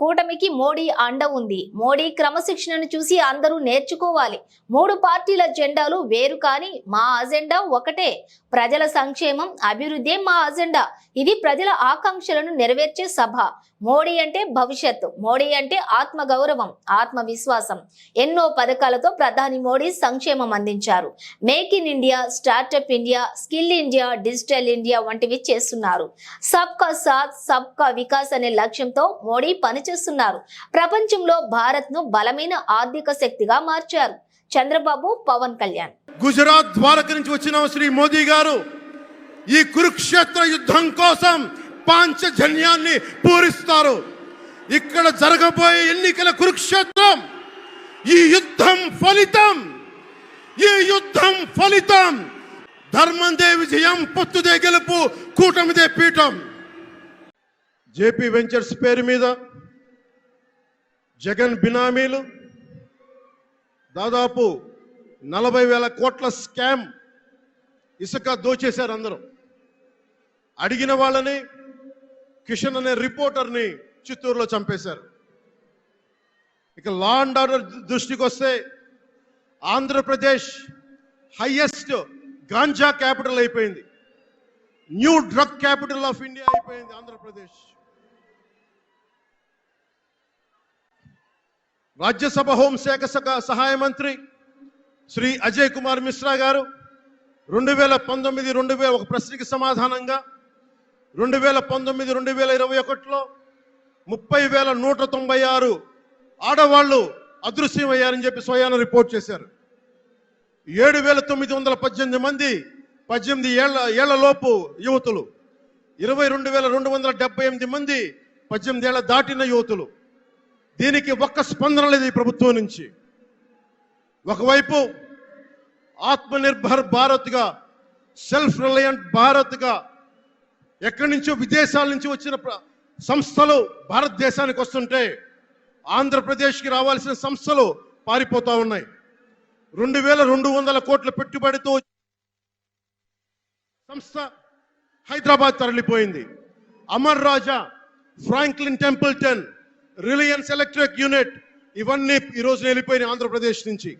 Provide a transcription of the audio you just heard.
కూటమికి మోడీ అండ ఉంది. మోడీ క్రమశిక్షణను చూసి అందరూ నేర్చుకోవాలి. మూడు పార్టీల జెండాలు వేరు కానీ మా అజెండా ఒకటే. ప్రజల సంక్షేమం అభివృద్ధి మా అజెండా. ఇది ప్రజల ఆకాంక్షలను నెరవేర్చే సభ. మోడీ అంటే భవిష్యత్తు మోడీ అంటే ఆత్మ గౌరవం ఎన్నో పథకాలతో ప్రధాని మోడీ సంక్షేమం అందించారు. Make in India startup India skill India digital India వంటివి చేస్తున్నారు. సబ్కా సాత్ సబ్కా వికాస్ అనే లక్ష్యంతో మోడీ పనిచేస్తున్నారు. ప్రపంచంలో భారత్ను బలమైన ఆర్థిక శక్తిగా మార్చారు. చంద్రబాబు పవన్ కళ్యాణ్. గుజరాత్ ద్వారక నుంచి వచ్చిన శ్రీ మోదీ గారు ఈ కురుక్షేత్ర యుద్ధం కోసం పాంచజన్యాన్ని పూరిస్తారు. ఇక్కడ జరగబోయే ఎన్నికల కురుక్షేత్రం ఈ యుద్ధం ఫలితం ఈ యుద్ధం ఫలితం. ధర్మందే విజయం పొత్తుదే గెలుపు కూటమిదే పీఠం. జేపీ వెంచర్స్ పేరు మీద జగన్ బినామీలు దాదాపు నలభై వేల కోట్ల స్కామ్ ఇసుక దోచేశారు అందరూ. అడిగిన వాళ్ళని కిషన్ అనే రిపోర్టర్ని చిత్తూరులో చంపేశారు. ఇక లా అండ్ ఆర్డర్ దృష్టికి వస్తే ఆంధ్రప్రదేశ్ హయ్యెస్ట్ గాంజా క్యాపిటల్ అయిపోయింది. New drug capital of India అయిపోయింది ఆంధ్రప్రదేశ్. రాజ్యసభ హోంశాఖ సహాయ మంత్రి శ్రీ అజయ్ కుమార్ మిశ్రా గారు రెండు వేల పంతొమ్మిది రెండు వేల ఒక ప్రశ్నకి సమాధానంగా రెండు వేల పంతొమ్మిది రెండు వేల ఇరవై ఒకటిలో ముప్పై వేల నూట తొంభై ఆరు ఆడవాళ్ళు అదృశ్యమయ్యారని చెప్పి స్వయాన రిపోర్ట్ చేశారు. ఏడు వేల తొమ్మిది వందల పద్దెనిమిది మంది పద్దెనిమిది ఏళ్ళ ఏళ్ళలోపు యువతులు. ఇరవై రెండు వేల రెండు వందల డెబ్బై ఎనిమిది మంది పద్దెనిమిది ఏళ్ళ దాటిన యువతులు. దీనికి ఒక్క స్పందన లేదు ఈ ప్రభుత్వం నుంచి. ఒకవైపు ఆత్మనిర్భర్ భారత్గా సెల్ఫ్ రిలయంట్ భారత్గా ఎక్కడి నుంచో విదేశాల నుంచి వచ్చిన ప్ర- సంస్థలు భారతదేశానికి వస్తుంటే ఆంధ్రప్రదేశ్కి రావాల్సిన సంస్థలు పారిపోతా ఉన్నాయి. రెండు వేల రెండు వందల కోట్ల పెట్టుబడితో సంస్థ Hyderabad తరలిపోయింది. Amar Raja Franklin Templeton Reliance electric unit ఇవన్నీ ఈరోజు వెళ్ళిపోయినాయి ఆంధ్రప్రదేశ్ నుంచి.